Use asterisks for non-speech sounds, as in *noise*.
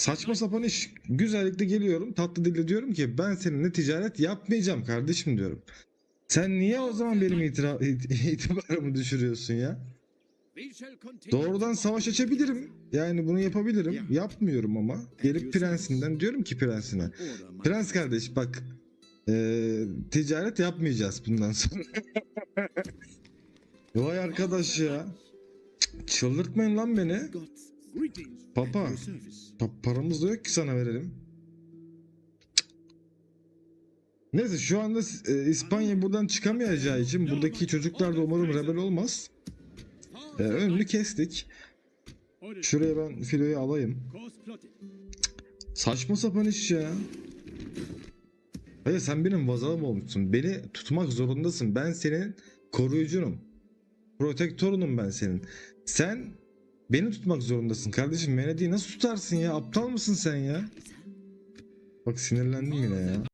saçma sapan iş. Güzellikle geliyorum tatlı dille diyorum ki ben seninle ticaret yapmayacağım kardeşim diyorum. Sen niye o zaman benim itira- it- itibarımı düşürüyorsun ya? Doğrudan savaş açabilirim. Yani bunu yapabilirim. Yapmıyorum ama. Gelip prensinden diyorum ki prensine. Prens kardeş bak. eee, ticaret yapmayacağız bundan sonra. *laughs* Vay arkadaş ya. Çıldırtmayın lan beni. Papa. Pa- paramız da yok ki sana verelim. Neyse şu anda e, İspanya buradan çıkamayacağı için buradaki çocuklar da umarım rebel olmaz. E, önünü kestik. Şuraya ben filoyu alayım. Saçma sapan iş ya. Hayır sen benim vazalım olmuşsun. Beni tutmak zorundasın. Ben senin koruyucunum. Protektörünüm ben senin. Sen beni tutmak zorundasın kardeşim. Venedik'i nasıl tutarsın ya? Aptal mısın sen ya? Bak sinirlendim yine ya.